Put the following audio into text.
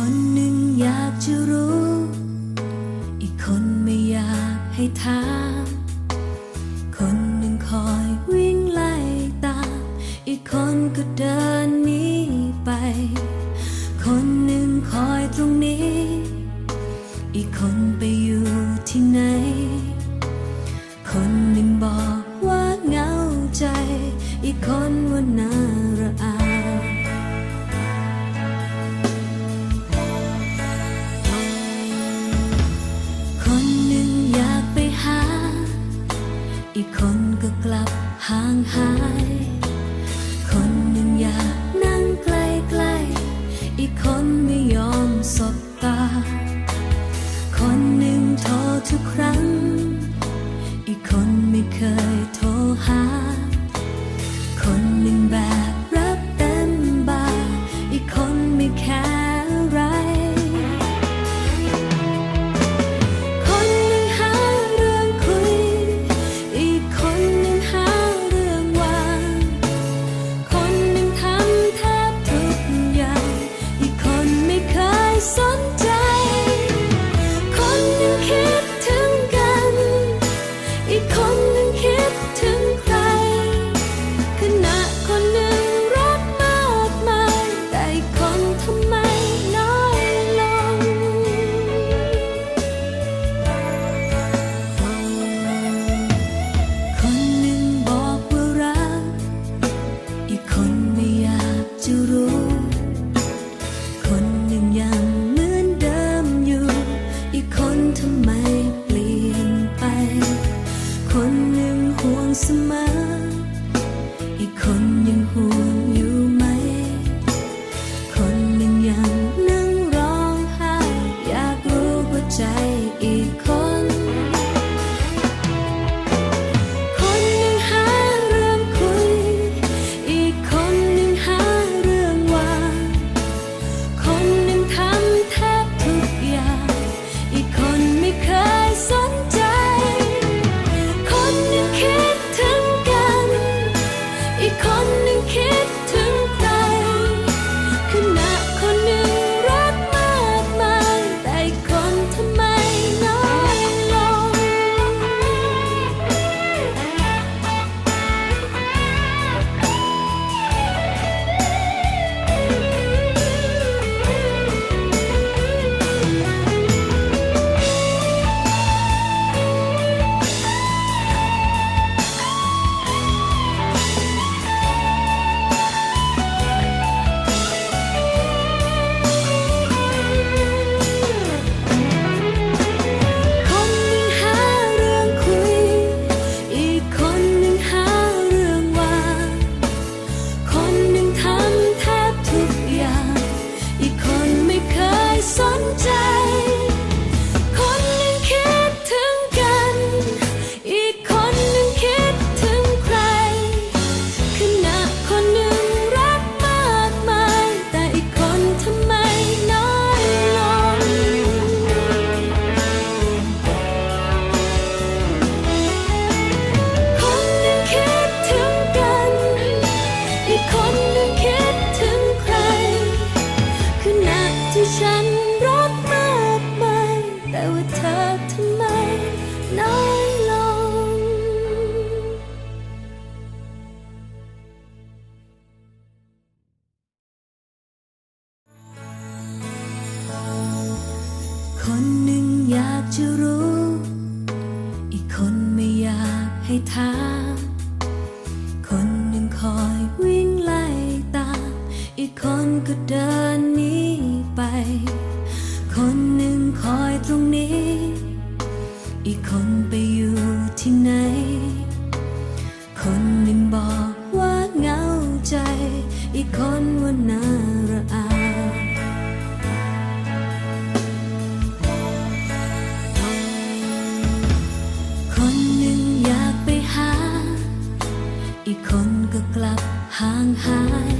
คนหนึ่งอยากจะรู้ อีกคนไม่อยากให้ถาม คนหนึ่งคอยวิ่งไล่ตาม อีกคนก็เดินหนีไป คนหนึ่งคอยตรงนี้ อีกคนไปอยู่ที่ไหน คนหนึ่งบอกว่าเหงาใจ อีกคนว่านา อีกคนก็กลับห่างหาย 烟雾 ที่ฉันรักมากมายแต่ว่าเธอทำไมน้อยลง คนหนึ่งอยากจะรู้ อีกคนไม่อยากให้ถาม ที่ไหน คนหนึ่งบอกว่าเหงาใจ อีกคนว่าน่าระอาคนหนึ่งอยากไปหา อีกคนก็กลับห่างหาย